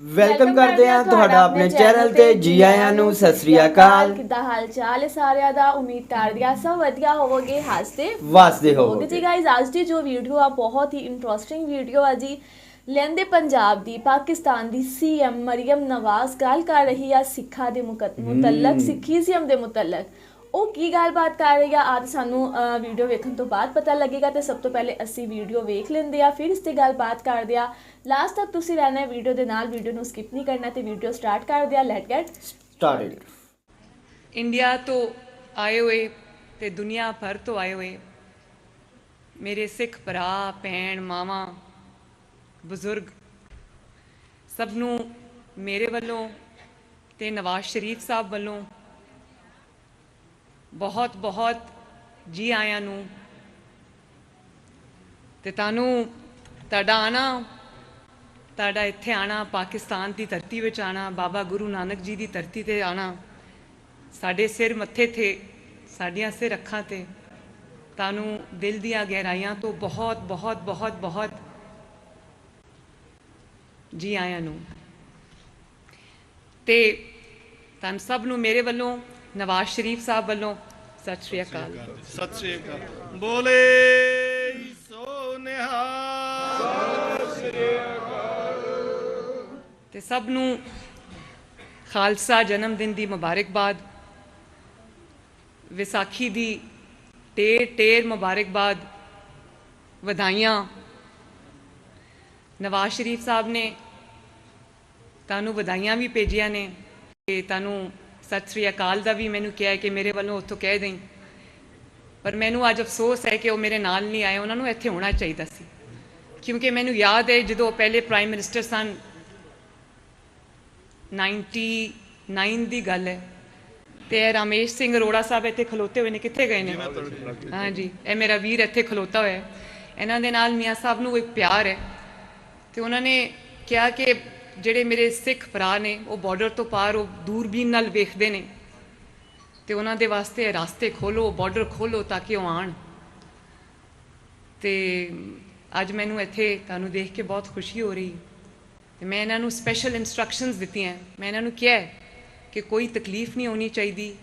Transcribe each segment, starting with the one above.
Welcome ਕਰਦੇ ਹਾਂ ਤੁਹਾਡਾ ਆਪਣੇ ਚੈਨਲ ਤੇ ਜੀ ਆਇਆਂ ਨੂੰ। ਸਤਿ ਸ੍ਰੀ ਅਕਾਲ। ਕਿੱਦਾਂ ਹਾਲ ਚਾਲ ਹੈ ਸਾਰਿਆਂ ਦਾ? ਉਮੀਦ ਕਰਦੀ ਸਭ ਵਧੀਆ ਹੋਵੋਗੇ ਹੱਸਦੇ ਵਾਸਦੇ ਹੋਵੋਗੇ। ਜੀ ਗਾਇਜ਼ ਅੱਜ ਦੀ ਜੋ ਵੀਡੀਓ ਆ ਬਹੁਤ ਹੀ ਇੰਟਰਸਟਿੰਗ ਵੀਡੀਓ ਆ ਜੀ। ਲਹਿੰਦੇ ਪੰਜਾਬ ਦੀ ਪਾਕਿਸਤਾਨ ਦੀ ਸੀਐਮ ਮਰੀਮ ਨਵਾਜ਼ ਗੱਲ ਕਰ ਰਹੀ ਆ ਸਿੱਖਾਂ ਦੇ ਮੁਤਲਕ ਸਿੱਖੀਜ਼ਮ ਦੇ ਮੁਤਲਕ। ਉਹ ਕੀ ਗੱਲਬਾਤ ਕਰ ਰਹੀ ਆ ਅੱਜ ਸਾਨੂੰ ਵੀਡੀਓ ਵੇਖਣ ਤੋਂ ਬਾਅਦ ਪਤਾ ਲੱਗੇਗਾ ਤੇ ਸਭ ਤੋਂ ਪਹਿਲੇ ਅਸੀਂ ਵੀਡੀਓ ਵੇਖ ਲੈਂਦੇ ਆ ਫਿਰ ਇਸ ਤੇ ਗੱਲਬਾਤ ਕਰਦੇ ਆ। ਲਾਸਟ ਤੱਕ ਤੁਸੀਂ ਰਹਿਣਾ ਹੈ ਵੀਡੀਓ ਦੇ ਨਾਲ ਵੀਡੀਓ ਨੂੰ ਸਕਿਪ ਨਹੀਂ ਕਰਨਾ ਤੇ ਵੀਡੀਓ ਸਟਾਰਟ ਕਰਦੇ ਆ ਲੈਟ ਗੈਟ ਸਟਾਰਟਡ ਇੰਡੀਆ ਤੋਂ ਆਏ ਹੋਏ ਤੇ ਦੁਨੀਆ ਭਰ ਤੋਂ ਆਏ ਹੋਏ ਮੇਰੇ ਸਿੱਖ ਭਰਾ ਭੈਣ ਮਾਵਾਂ ਬਜ਼ੁਰਗ ਸਭ ਨੂੰ ਮੇਰੇ ਵੱਲੋਂ ਤੇ ਨਵਾਜ਼ ਸ਼ਰੀਫ ਸਾਹਿਬ ਵੱਲੋਂ ਬਹੁਤ ਬਹੁਤ ਜੀ ਆਇਆਂ ਨੂੰ। ਤੇ ਤੁਹਾਨੂੰ ਤੁਹਾਡਾ ਆਣਾ, ਤੁਹਾਡਾ ਇੱਥੇ ਆਣਾ, ਪਾਕਿਸਤਾਨ ਦੀ ਧਰਤੀ ਵਿੱਚ ਆਣਾ, ਬਾਬਾ ਗੁਰੂ ਨਾਨਕ ਜੀ ਦੀ ਧਰਤੀ ਤੇ ਆਣਾ, ਸਾਡੇ ਸਿਰ ਮੱਥੇ ਤੇ, ਸਾਡੀਆਂ ਸਿਰ ਅੱਖਾਂ ਤੇ, ਤੁਹਾਨੂੰ ਦਿਲ ਦੀਆਂ ਗਹਿਰਾਈਆਂ ਤੋਂ ਬਹੁਤ ਬਹੁਤ ਬਹੁਤ ਬਹੁਤ ਜੀ ਆਇਆਂ ਨੂੰ। ਤੇ ਤੁਹਾਨੂੰ ਸਭ ਨੂੰ ਮੇਰੇ ਵੱਲੋਂ ਨਵਾਜ਼ ਸ਼ਰੀਫ ਸਾਹਿਬ ਵੱਲੋਂ ਸਤਿ ਸ਼੍ਰੀ ਅਕਾਲ। ਸਤਿ ਸ੍ਰੀ ਅਕਾਲ। ਬੋਲੇ ਸੋ ਨਿਹਾਲ। ਤੇ ਸਭ ਨੂੰ ਖਾਲਸਾ ਜਨਮ ਦਿਨ ਦੀ ਮੁਬਾਰਕਬਾਦ। ਵਿਸਾਖੀ ਦੀ ਢੇਰ ਢੇਰ ਮੁਬਾਰਕਬਾਦ ਵਧਾਈਆਂ। ਨਵਾਜ਼ ਸ਼ਰੀਫ ਸਾਹਿਬ ਨੇ ਤੁਹਾਨੂੰ ਵਧਾਈਆਂ ਵੀ ਭੇਜੀਆਂ ਨੇ ਤੇ ਤੁਹਾਨੂੰ ਸਤਿ ਸ੍ਰੀ ਅਕਾਲ ਦਾ ਵੀ ਮੈਨੂੰ ਕਿਹਾ ਕਿ ਮੇਰੇ ਵੱਲੋਂ ਉੱਥੋਂ ਕਹਿ ਦੇਈ। ਪਰ ਮੈਨੂੰ ਅੱਜ ਅਫਸੋਸ ਹੈ ਕਿ ਉਹ ਮੇਰੇ ਨਾਲ ਨਹੀਂ ਆਏ, ਉਹਨਾਂ ਨੂੰ ਇੱਥੇ ਹੋਣਾ ਚਾਹੀਦਾ ਸੀ। ਕਿਉਂਕਿ ਮੈਨੂੰ ਯਾਦ ਹੈ ਜਦੋਂ ਉਹ ਪਹਿਲੇ ਪ੍ਰਾਈਮ ਮਿਨਿਸਟਰ ਸਨ 99 ਦੀ ਗੱਲ ਹੈ। ਤੇ ਇਹ ਰਾਮੇਸ਼ ਸਿੰਘ ਅਰੋੜਾ ਸਾਹਿਬ ਇੱਥੇ ਖਲੋਤੇ ਹੋਏ ਨੇ, ਕਿੱਥੇ ਗਏ ਨੇ? ਹਾਂਜੀ, ਇਹ ਮੇਰਾ ਵੀਰ ਇੱਥੇ ਖਲੋਤਾ ਹੋਇਆ ਹੈ। ਇਹਨਾਂ ਦੇ ਨਾਲ ਮੀਆਂ ਸਾਹਿਬ ਨੂੰ ਇੱਕ ਪਿਆਰ ਹੈ। ਤੇ ਉਹਨਾਂ ਨੇ ਕਿਹਾ ਕਿ ਜਿਹੜੇ ਮੇਰੇ ਸਿੱਖ ਭਰਾ ਨੇ, ਉਹ ਬਾਰਡਰ ਤੋਂ ਪਾਰ, ਉਹ ਦੂਰਬੀਨ ਨਾਲ ਵੇਖਦੇ ਨੇ। ਤੇ ਉਹਨਾਂ ਦੇ ਵਾਸਤੇ ਇਹ ਰਸਤੇ ਖੋਲੋ ਬਾਰਡਰ ਖੋਲੋ ਤਾਂ ਕਿ ਉਹ ਆਣ ਤੇ ਅੱਜ ਮੈਨੂੰ ਇੱਥੇ ਤੁਹਾਨੂੰ ਦੇਖ ਕੇ ਬਹੁਤ ਖੁਸ਼ੀ ਹੋ ਰਹੀ। ਤੇ ਮੈਂ ਇਹਨਾਂ ਨੂੰ ਸਪੈਸ਼ਲ ਇਨਸਟਰਕਸ਼ਨਸ ਦਿੱਤੀਆਂ। ਮੈਂ ਇਹਨਾਂ ਨੂੰ ਕਿਹਾ ਕਿ ਕੋਈ ਤਕਲੀਫ ਨਹੀਂ ਹੋਣੀ ਚਾਹੀਦੀ।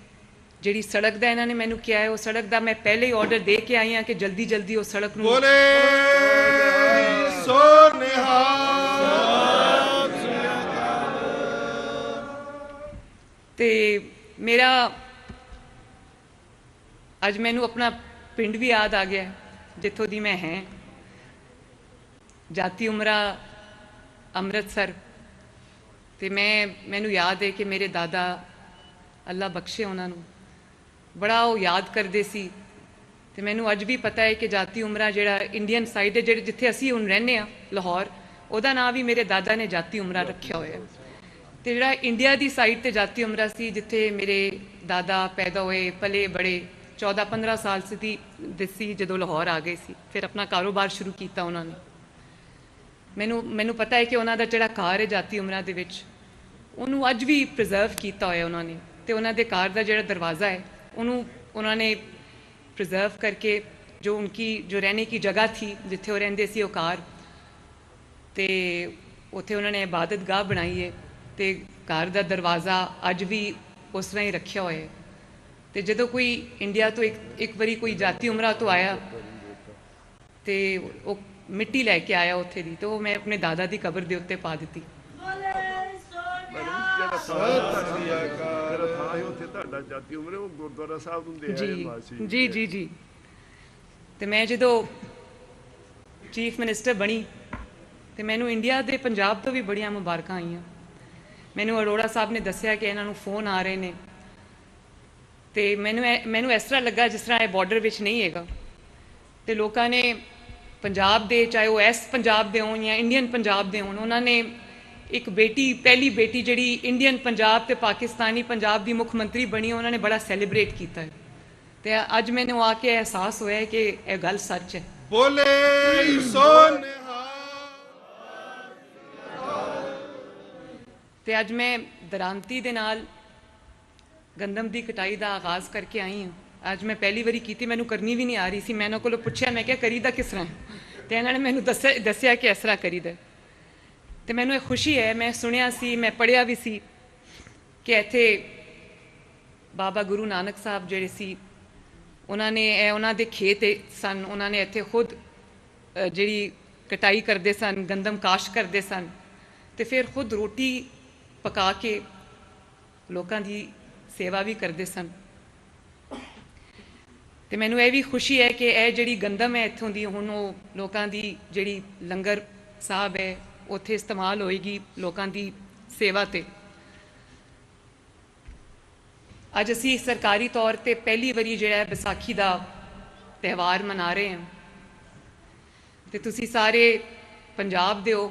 ਜਿਹੜੀ ਸੜਕ ਦਾ ਇਹਨਾਂ ਨੇ ਮੈਨੂੰ ਕਿਹਾ ਹੈ, ਉਹ ਸੜਕ ਦਾ ਮੈਂ ਪਹਿਲੇ ਹੀ ਆਰਡਰ ਦੇ ਕੇ ਆਈ ਹਾਂ ਕਿ ਜਲਦੀ ਜਲਦੀ ਉਹ ਸੜਕ ਨੂੰ ਬੋਲੇ ਸੋ ਨਿਹਾਲ। ਤੇ ਮੇਰਾ ਅੱਜ ਮੈਨੂੰ ਆਪਣਾ ਪਿੰਡ ਵੀ ਯਾਦ ਆ ਗਿਆ, ਜਿੱਥੋਂ ਦੀ ਮੈਂ ਹੈ। ਜਾਤੀ ਉਮਰਾ ਅੰਮ੍ਰਿਤਸਰ। ਤੇ ਮੈਂ, ਮੈਨੂੰ ਯਾਦ ਹੈ ਕਿ ਮੇਰੇ ਦਾਦਾ ਅੱਲਾ ਬਖਸ਼ੇ ਉਹਨਾਂ ਨੂੰ। ਬੜਾ ਉਹ ਯਾਦ ਕਰਦੇ ਸੀ। ਤੇ ਮੈਨੂੰ ਅੱਜ ਵੀ ਪਤਾ ਹੈ ਕਿ ਜਾਤੀ ਉਮਰਾ ਜਿਹੜਾ ਇੰਡੀਅਨ ਸਾਈਡ ਹੈ, ਜਿਹੜੇ ਜਿੱਥੇ ਅਸੀਂ ਹੁਣ ਰਹਿੰਦੇ ਆ ਲਾਹੌਰ, ਉਹਦਾ ਨਾਂ ਵੀ ਮੇਰੇ ਦਾਦਾ ਨੇ ਜਾਤੀ ਉਮਰਾ ਰੱਖਿਆ ਹੋਇਆ ਹੈ। ਤੇ ਜਿਹੜਾ ਇੰਡੀਆ ਦੀ ਸਾਈਡ ਤੇ ਜਾਤੀ ਉਮਰਾ ਸੀ, ਜਿੱਥੇ ਮੇਰੇ ਦਾਦਾ ਪੈਦਾ ਹੋਏ ਪਲੇ ਬੜੇ 14 15 ਸਾਲ ਸੀ ਦੇ ਜਦੋਂ ਲਾਹੌਰ ਆ ਗਏ ਸੀ, ਫਿਰ ਆਪਣਾ ਕਾਰੋਬਾਰ ਸ਼ੁਰੂ ਕੀਤਾ ਉਹਨਾਂ ਨੇ। ਮੈਨੂੰ ਮੈਨੂੰ ਪਤਾ ਹੈ ਕਿ ਉਹਨਾਂ ਦਾ ਜਿਹੜਾ ਘਰ ਹੈ ਜਾਤੀ ਉਮਰਾ ਦੇ ਵਿੱਚ, ਉਹਨੂੰ ਅੱਜ ਵੀ ਪ੍ਰੀਜ਼ਰਵ ਕੀਤਾ ਹੋਇਆ ਉਹਨਾਂ ਨੇ ਤੇ ਉਹਨਾਂ ਦੇ ਘਰ ਦਾ ਜਿਹੜਾ ਦਰਵਾਜ਼ਾ ਹੈ, ਉਹਨੂੰ ਉਹਨਾਂ ਨੇ ਪ੍ਰੀਜ਼ਰਵ ਕਰਕੇ ਜੋ ਉਨਕੀ, ਜੋ ਰਹਿਣੇ ਕੀ ਜਗ੍ਹਾ ਥੀ, ਜਿੱਥੇ ਉਹ ਰਹਿੰਦੇ ਸੀ ਉਹ ਘਰ, ਤੇ ਉੱਥੇ ਉਹਨਾਂ ਨੇ ਇਬਾਦਤਗਾਹ ਬਣਾਈ ਹੈ। ਤੇ ਘਰ ਦਾ ਦਰਵਾਜ਼ਾ ਅੱਜ ਵੀ ਉਸ ਤਰ੍ਹਾਂ ਹੀ ਰੱਖਿਆ ਹੋਇਆ ਤੇ ਜਦੋਂ ਕੋਈ ਇੰਡੀਆ ਤੋਂ ਇੱਕ ਇੱਕ ਵਾਰੀ ਕੋਈ ਜਾਤੀ ਉਮਰਾ ਤੋਂ ਆਇਆ ਤੇ ਉਹ ਮਿੱਟੀ ਲੈ ਕੇ ਆਇਆ ਉੱਥੇ ਦੀ ਤੇ ਉਹ ਮੈਂ ਆਪਣੇ ਦਾਦਾ ਦੀ ਕਬਰ ਦੇ ਉੱਤੇ ਪਾ ਦਿੱਤੀ। ਜੀ ਜੀ ਜੀ। ਤੇ ਮੈਂ ਜਦੋਂ ਚੀਫ ਮਿਨਿਸਟਰ ਬਣੀ ਤੇ ਮੈਨੂੰ ਇੰਡੀਆ ਦੇ ਪੰਜਾਬ ਤੋਂ ਵੀ ਬੜੀਆਂ ਮੁਬਾਰਕਾਂ ਆਈਆਂ। ਮੈਨੂੰ ਅਰੋੜਾ ਸਾਹਿਬ ਨੇ ਦੱਸਿਆ ਕਿ ਇਹਨਾਂ ਨੂੰ ਫੋਨ ਆ ਰਹੇ ਨੇ। ਤੇ ਮੈਨੂੰ ਮੈਨੂੰ ਇਸ ਤਰ੍ਹਾਂ ਲੱਗਾ ਜਿਸ ਤਰ੍ਹਾਂ ਇਹ ਬਾਰਡਰ ਵਿੱਚ ਨਹੀਂ ਹੈਗਾ। ਤੇ ਲੋਕਾਂ ਨੇ ਪੰਜਾਬ ਦੇ, ਚਾਹੇ ਉਹ ਐਸ ਪੰਜਾਬ ਦੇ ਹੋਣ ਜਾਂ ਇੰਡੀਅਨ ਪੰਜਾਬ ਦੇ ਹੋਣ, ਉਹਨਾਂ ਨੇ ਇੱਕ ਬੇਟੀ, ਪਹਿਲੀ ਬੇਟੀ ਜਿਹੜੀ ਇੰਡੀਅਨ ਪੰਜਾਬ ਤੇ ਪਾਕਿਸਤਾਨੀ ਪੰਜਾਬ ਦੀ ਮੁੱਖ ਮੰਤਰੀ ਬਣੀ, ਉਹਨਾਂ ਨੇ ਬੜਾ ਸੈਲੀਬ੍ਰੇਟ ਕੀਤਾ ਹੈ। ਤੇ ਅੱਜ ਮੈਨੂੰ ਆ ਕੇ ਅਹਿਸਾਸ ਹੋਇਆ ਕਿ ਇਹ ਗੱਲ ਸੱਚ ਹੈ। ਬੋਲੇ ਸੋ ਤੇ ਅੱਜ ਮੈਂ ਦਰਾਂਤੀ ਦੇ ਨਾਲ ਗੰਦਮ ਦੀ ਕਟਾਈ ਦਾ ਆਗਾਜ਼ ਕਰਕੇ ਆਈ ਹਾਂ ਅੱਜ ਮੈਂ ਪਹਿਲੀ ਵਾਰੀ ਕੀਤੀ, ਮੈਨੂੰ ਕਰਨੀ ਵੀ ਨਹੀਂ ਆ ਰਹੀ ਸੀ ਮੈਂ ਇਹਨਾਂ ਕੋਲੋਂ ਪੁੱਛਿਆ, ਮੈਂ ਕਿਹਾ, ਕਰੀਦਾ ਕਿਸ ਤਰ੍ਹਾਂ ਹੈ? ਤੇ ਇਹਨਾਂ ਨੇ ਮੈਨੂੰ ਦੱਸਿਆ ਦੱਸਿਆ ਕਿ ਇਸ ਤਰ੍ਹਾਂ ਕਰੀਦਾ ਹੈ। ਤੇ ਮੈਨੂੰ ਇਹ ਖੁਸ਼ੀ ਹੈ, ਮੈਂ ਸੁਣਿਆ ਸੀ, ਮੈਂ ਪੜ੍ਹਿਆ ਵੀ ਸੀ ਕਿ ਇੱਥੇ ਬਾਬਾ ਗੁਰੂ ਨਾਨਕ ਸਾਹਿਬ ਜਿਹੜੇ ਸੀ, ਉਹਨਾਂ ਨੇ ਇਹ, ਉਹਨਾਂ ਦੇ ਖੇਤ ਸਨ, ਉਹਨਾਂ ਨੇ ਇੱਥੇ ਖੁਦ ਜਿਹੜੀ ਕਟਾਈ ਕਰਦੇ ਸਨ ਗੰਦਮ ਕਾਸ਼ ਕਰਦੇ ਸਨ ਤੇ ਫਿਰ ਖੁਦ ਰੋਟੀ ਪਕਾ ਕੇ ਲੋਕਾਂ ਦੀ ਸੇਵਾ ਵੀ ਕਰਦੇ ਸਨ। ਤੇ ਮੈਨੂੰ ਇਹ ਵੀ ਖੁਸ਼ੀ ਹੈ ਕਿ ਇਹ ਜਿਹੜੀ ਗੰਦਮ ਹੈ ਇੱਥੋਂ ਦੀ, ਹੁਣ ਉਹ ਲੋਕਾਂ ਦੀ ਜਿਹੜੀ ਲੰਗਰ ਸਾਹਿਬ ਹੈ, ਉੱਥੇ ਇਸਤੇਮਾਲ ਹੋਏਗੀ ਲੋਕਾਂ ਦੀ ਸੇਵਾ ਤੇ। ਅੱਜ ਅਸੀਂ ਸਰਕਾਰੀ ਤੌਰ ਤੇ ਪਹਿਲੀ ਵਾਰੀ ਜਿਹੜਾ ਹੈ ਵਿਸਾਖੀ ਦਾ ਤਿਉਹਾਰ ਮਨਾ ਰਹੇ ਹਾਂ। ਤੇ ਤੁਸੀਂ ਸਾਰੇ ਪੰਜਾਬ ਦੇ ਹੋ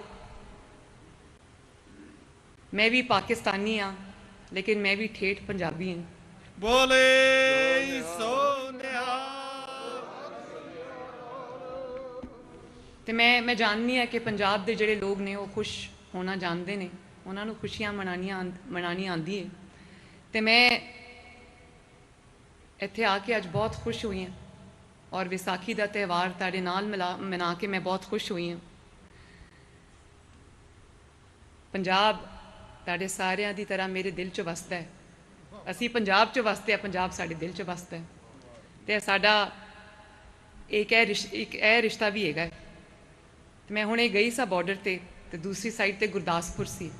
ਮੈਂ ਵੀ ਪਾਕਿਸਤਾਨੀ ਹਾਂ ਲੇਕਿਨ ਮੈਂ ਵੀ ਠੇਠ ਪੰਜਾਬੀ ਹਾਂ ਬੋਲੇ ਸੋਨਿਆ। ਤੇ ਮੈਂ ਮੈਂ ਜਾਣਨੀ ਹਾਂ ਕਿ ਪੰਜਾਬ ਦੇ ਜਿਹੜੇ ਲੋਕ ਨੇ ਉਹ ਖੁਸ਼ ਹੋਣਾ ਜਾਣਦੇ ਨੇ। ਉਹਨਾਂ ਨੂੰ ਖੁਸ਼ੀਆਂ ਮਨਾਉਣੀਆਂ ਆਂਦ- ਮਨਾਉਣੀ ਆਉਂਦੀ ਹੈ ਤੇ ਮੈਂ ਇੱਥੇ ਆ ਕੇ ਅੱਜ ਬਹੁਤ ਖੁਸ਼ ਹੋਈ ਹਾਂ। ਔਰ ਵਿਸਾਖੀ ਦਾ ਤਿਉਹਾਰ ਤੁਹਾਡੇ ਨਾਲ ਮਨਾ ਕੇ ਮੈਂ ਬਹੁਤ ਖੁਸ਼ ਹੋਈ ਹਾਂ। ਪੰਜਾਬ ਤੁਹਾਡੇ ਸਾਰਿਆਂ ਦੀ ਤਰ੍ਹਾਂ ਮੇਰੇ ਦਿਲ 'ਚ ਵਸਦਾ ਹੈ। ਅਸੀਂ ਪੰਜਾਬ 'ਚ ਵਸਦੇ ਆ ਪੰਜਾਬ ਸਾਡੇ ਦਿਲ 'ਚ ਵਸਦਾ ਹੈ। ਤੇ ਇਹ ਸਾਡਾ ਇੱਕ ਇਹ ਰਿਸ਼- ਇੱਕ ਇਹ ਰਿਸ਼ਤਾ ਵੀ ਹੈਗਾ ਹੈ। ਤੇ ਮੈਂ ਹੁਣੇ ਗਈ ਸਾਂ ਬਾਰਡਰ ਤੇ ਤੇ ਦੂਸਰੀ ਸਾਈਡ ਤੇ ਗੁਰਦਾਸਪੁਰ ਸੀ।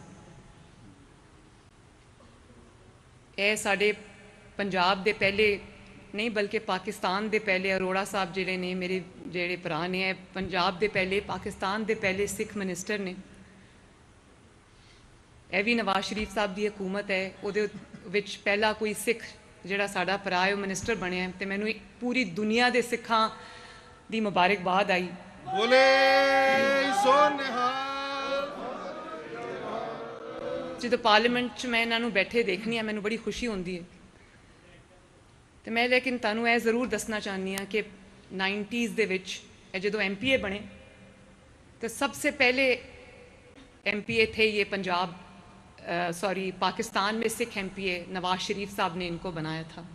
ਇਹ ਸਾਡੇ ਪੰਜਾਬ ਦੇ ਪਹਿਲੇ ਨਹੀਂ ਬਲਕਿ ਪਾਕਿਸਤਾਨ ਦੇ ਪਹਿਲੇ ਅਰੋੜਾ ਸਾਹਿਬ ਜਿਹੜੇ ਨੇ, ਮੇਰੇ ਜਿਹੜੇ ਭਰਾ ਨੇ, ਇਹ ਪੰਜਾਬ ਦੇ ਪਹਿਲੇ, ਪਾਕਿਸਤਾਨ ਦੇ ਪਹਿਲੇ ਸਿੱਖ ਮਿਨਿਸਟਰ ਨੇ। ਇਹ ਵੀ ਨਵਾਜ਼ ਸ਼ਰੀਫ ਸਾਹਿਬ ਦੀ ਹਕੂਮਤ ਹੈ ਉਹਦੇ ਵਿੱਚ ਪਹਿਲਾ ਕੋਈ ਸਿੱਖ ਜਿਹੜਾ ਸਾਡਾ ਪਰਾਇਓ ਮਿਨਿਸਟਰ ਬਣਿਆ ਤੇ ਮੈਨੂੰ ਪੂਰੀ ਦੁਨੀਆ ਦੇ ਸਿੱਖਾਂ ਦੀ ਮੁਬਾਰਕਬਾਦ ਆਈ। ਬੋਲੇ ਸੋਨਹਾ ਜਦੋਂ ਪਾਰਲੀਮੈਂਟ 'ਚ ਮੈਂ ਇਹਨਾਂ ਨੂੰ ਬੈਠੇ ਦੇਖਣੀ ਆ ਮੈਨੂੰ ਬੜੀ ਖੁਸ਼ੀ ਹੁੰਦੀ ਹੈ। ਤੇ ਮੈਂ ਲੇਕਿਨ ਤੁਹਾਨੂੰ ਇਹ ਜ਼ਰੂਰ ਦੱਸਣਾ ਚਾਹੁੰਦੀ ਆ ਕਿ 90s ਦੇ ਵਿੱਚ ਇਹ ਜਦੋਂ ਐਮਪੀਏ ਬਣੇ ਤੇ ਸਭ ਤੋਂ ਪਹਿਲੇ ਐਮਪੀਏ ਥੇ ਇਹ ਪੰਜਾਬ सॉरी पाकिस्तान में सिख एमपीए नवाज शरीफ साहब ने इनको बनाया था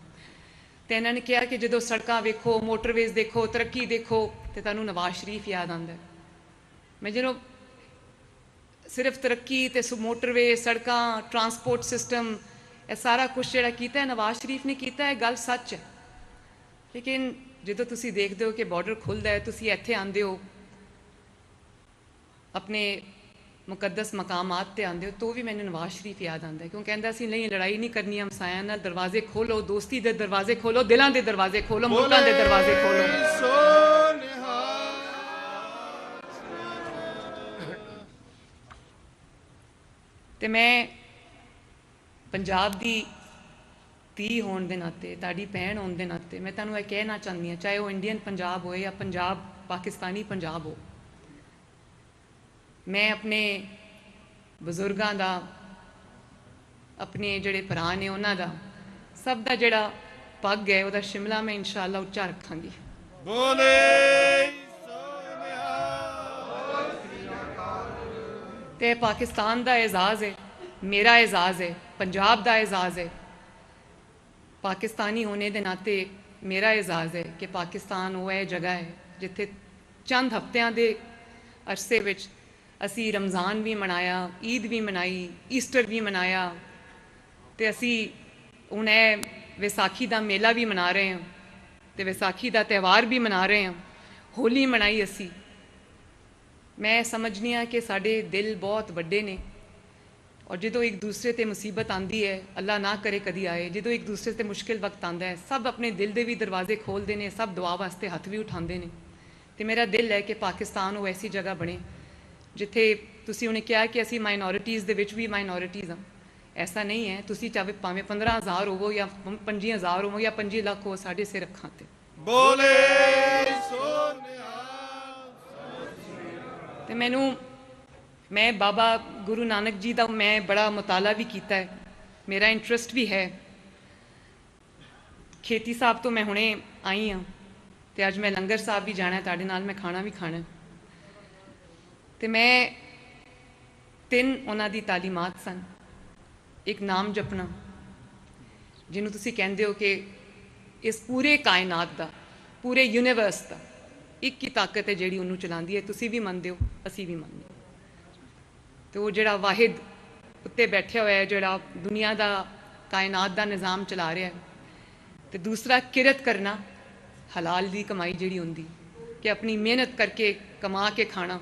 ਤੇ ਇਹਨਾਂ ਨੇ ਕਿਹਾ ਕਿ ਜਦੋਂ ਸੜਕਾਂ ਵੇਖੋ ਮੋਟਰਵੇਜ਼ ਦੇਖੋ ਤਰੱਕੀ ਦੇਖੋ ਤੇ ਤੁਹਾਨੂੰ ਨਵਾਜ਼ ਸ਼ਰੀਫ ਯਾਦ ਆਉਂਦਾ ਹੈ ਮੈਂ ਜਦੋਂ ਸਿਰਫ ਤਰੱਕੀ ਤੇ ਸੁ ਮੋਟਰਵੇ ਸੜਕਾਂ ਟਰਾਂਸਪੋਰਟ ਸਿਸਟਮ ਇਹ ਸਾਰਾ ਕੁਝ ਜਿਹੜਾ ਕੀਤਾ ਹੈ ਨਵਾਜ਼ ਸ਼ਰੀਫ ਨੇ ਕੀਤਾ ਹੈ ਗੱਲ ਸੱਚ ਹੈ ਲੇਕਿਨ ਜਦੋਂ ਤੁਸੀਂ ਦੇਖਦੇ ਹੋ ਕਿ ਬਾਰਡਰ ਖੁੱਲਦਾ ਹੈ ਤੁਸੀਂ ਇੱਥੇ ਆਉਂਦੇ ਹੋ ਆਪਣੇ ਮੁਕੱਦਸ ਮਕਾਮਾਤ ਤੇ ਆਉਂਦੇ ਹੋ ਤਾਂ ਵੀ ਮੈਨੂੰ ਨਵਾਜ਼ ਸ਼ਰੀਫ ਯਾਦ ਆਉਂਦਾ ਹੈ। ਕਿਉਂ ਕਹਿੰਦਾ ਸੀ ਨਹੀਂ ਲੜਾਈ ਨਹੀਂ ਕਰਨੀ ਹਮਸਾਇਆਂ ਨਾਲ ਦਰਵਾਜ਼ੇ ਖੋਲੋ ਦੋਸਤੀ ਦੇ ਦਰਵਾਜ਼ੇ ਖੋਲੋ ਦਿਲਾਂ ਦੇ ਦਰਵਾਜ਼ੇ ਖੋਲੋ ਮੁਲਕਾਂ ਦੇ ਦਰਵਾਜ਼ੇ ਖੋਲੋ। ਤੇ ਮੈਂ ਪੰਜਾਬ ਦੀ ਧੀ ਹੋਣ ਦੇ ਨਾਤੇ ਤੁਹਾਡੀ ਭੈਣ ਹੋਣ ਦੇ ਨਾਤੇ ਮੈਂ ਤੁਹਾਨੂੰ ਇਹ ਕਹਿਣਾ ਚਾਹੁੰਦੀ ਹਾਂ ਚਾਹੇ ਉਹ ਇੰਡੀਅਨ ਪੰਜਾਬ ਹੋਏ ਜਾਂ ਪੰਜਾਬ ਪਾਕਿਸਤਾਨੀ ਪੰਜਾਬ ਹੋ ਮੈਂ ਆਪਣੇ ਬਜ਼ੁਰਗਾਂ ਦਾ ਆਪਣੇ ਜਿਹੜੇ ਭਰਾ ਨੇ ਉਹਨਾਂ ਦਾ ਸਭ ਦਾ ਜਿਹੜਾ ਪੱਗ ਹੈ ਉਹਦਾ ਸ਼ਿਮਲਾ ਮੈਂ ਇਨਸ਼ਾਅੱਲਾ ਉੱਚਾ ਰੱਖਾਂਗੀ। ਬੋਲੇ ਤੇ ਪਾਕਿਸਤਾਨ ਦਾ ਇਜ਼ਾਜ਼ ਹੈ ਮੇਰਾ ਇਜ਼ਾਜ਼ ਹੈ ਪੰਜਾਬ ਦਾ ਇਜ਼ਾਜ਼ ਹੈ। ਪਾਕਿਸਤਾਨੀ ਹੋਣੇ ਦੇ ਨਾਤੇ ਮੇਰਾ ਇਜ਼ਾਜ਼ ਹੈ ਕਿ ਪਾਕਿਸਤਾਨ ਉਹ ਹੈ ਜਗ੍ਹਾ ਹੈ ਜਿੱਥੇ ਚੰਦ ਹਫ਼ਤਿਆਂ ਦੇ ਅਰਸੇ ਵਿੱਚ ਅਸੀਂ ਰਮਜ਼ਾਨ ਵੀ ਮਨਾਇਆ, ਈਦ ਵੀ ਮਨਾਈ, ਈਸਟਰ ਵੀ ਮਨਾਇਆ ਤੇ ਅਸੀਂ ਹੁਣ ਇਹ ਵਿਸਾਖੀ ਦਾ ਮੇਲਾ ਵੀ ਮਨਾ ਰਹੇ ਹਾਂ ਤੇ ਵਿਸਾਖੀ ਦਾ ਤਿਉਹਾਰ ਵੀ ਮਨਾ ਰਹੇ ਹਾਂ, ਹੋਲੀ ਮਨਾਈ ਅਸੀਂ। ਮੈਂ ਸਮਝਨੀ ਆ ਕਿ ਸਾਡੇ ਦਿਲ ਬਹੁਤ ਵੱਡੇ ਨੇ ਔਰ ਜਦੋਂ ਇੱਕ ਦੂਸਰੇ ਤੇ ਮੁਸੀਬਤ ਆਂਦੀ ਹੈ, ਅੱਲਾ ਨਾ ਕਰੇ ਕਦੀ ਆਏ, ਜਦੋਂ ਇੱਕ ਦੂਸਰੇ ਤੇ ਮੁਸ਼ਕਿਲ ਵਕਤ ਆਂਦਾ ਹੈ, ਸਭ ਆਪਣੇ ਦਿਲ ਦੇ ਵੀ ਦਰਵਾਜ਼ੇ ਖੋਲਦੇ ਨੇ, ਸਭ ਦੁਆ ਵਾਸਤੇ ਹੱਥ ਵੀ ਉਠਾਉਂਦੇ ਨੇ ਤੇ ਮੇਰਾ ਦਿਲ ਹੈ ਕਿ ਪਾਕਿਸਤਾਨ ਉਹ ਐਸੀ ਜਗ੍ਹਾ ਬਣੇ ਜਿੱਥੇ ਤੁਸੀਂ ਉਹਨੇ ਕਿਹਾ ਕਿ ਅਸੀਂ ਮਾਈਨੋਰਿਟੀਜ਼ ਦੇ ਵਿੱਚ ਵੀ ਮਾਈਨੋਰਿਟੀਜ਼ ਹਾਂ। ਐਸਾ ਨਹੀਂ ਹੈ। ਤੁਸੀਂ ਚਾਹੇ ਭਾਵੇਂ 15000 ਹੋਵੋ ਜਾਂ 25000 ਹੋਵੋ ਜਾਂ 5 ਲੱਖ ਹੋ ਸਾਡੇ ਸਿਰ ਅੱਖਾਂ ਤੇ। ਬੋਲੇ ਸੋਨਿਆ ਤੇ ਮੈਨੂੰ ਮੈਂ ਬਾਬਾ ਗੁਰੂ ਨਾਨਕ ਜੀ ਦਾ ਮੈਂ ਬੜਾ ਮਤਾਲਾ ਵੀ ਕੀਤਾ ਹੈ। ਮੇਰਾ ਇੰਟਰਸਟ ਵੀ ਹੈ। ਖੇਤੀ ਸਾਹਿਬ ਤੋਂ ਮੈਂ ਹੁਣੇ ਆਈ ਹਾਂ ਤੇ ਅੱਜ ਮੈਂ ਲੰਗਰ ਸਾਹਿਬ ਵੀ ਜਾਣਾ ਤੁਹਾਡੇ ਨਾਲ ਮੈਂ ਖਾਣਾ ਵੀ ਖਾਣਾ ਹੈ। ਤੇ ਮੈਂ ਤਿੰਨ ਉਹਨਾਂ ਦੀ ਤਾਲੀਮਾਤ ਸਨ। ਇੱਕ ਨਾਮ ਜਪਣਾ, ਜਿਹਨੂੰ ਤੁਸੀਂ ਕਹਿੰਦੇ ਹੋ ਕਿ ਇਸ ਪੂਰੇ ਕਾਇਨਾਤ ਦਾ, ਪੂਰੇ ਯੂਨੀਵਰਸ ਦਾ ਇੱਕ ਹੀ ਤਾਕਤ ਹੈ ਜਿਹੜੀ ਉਹਨੂੰ ਚਲਾਉਂਦੀ ਹੈ। ਤੁਸੀਂ ਵੀ ਮੰਨਦੇ ਹੋ, ਅਸੀਂ ਵੀ ਮੰਨਦੇ ਹਾਂ। ਤੇ ਉਹ ਜਿਹੜਾ ਵਾਹਿਦ ਉੱਤੇ ਬੈਠਿਆ ਹੋਇਆ ਹੈ, ਜਿਹੜਾ ਦੁਨੀਆ ਦਾ ਕਾਇਨਾਤ ਦਾ ਨਿਜ਼ਾਮ ਚਲਾ ਰਿਹਾ ਹੈ, ਤੇ ਦੂਸਰਾ ਕਿਰਤ ਕਰਨਾ, ਹਲਾਲ ਦੀ ਕਮਾਈ ਜਿਹੜੀ ਹੁੰਦੀ, ਕਿ ਆਪਣੀ ਮਿਹਨਤ ਕਰਕੇ ਕਮਾ ਕੇ ਖਾਣਾ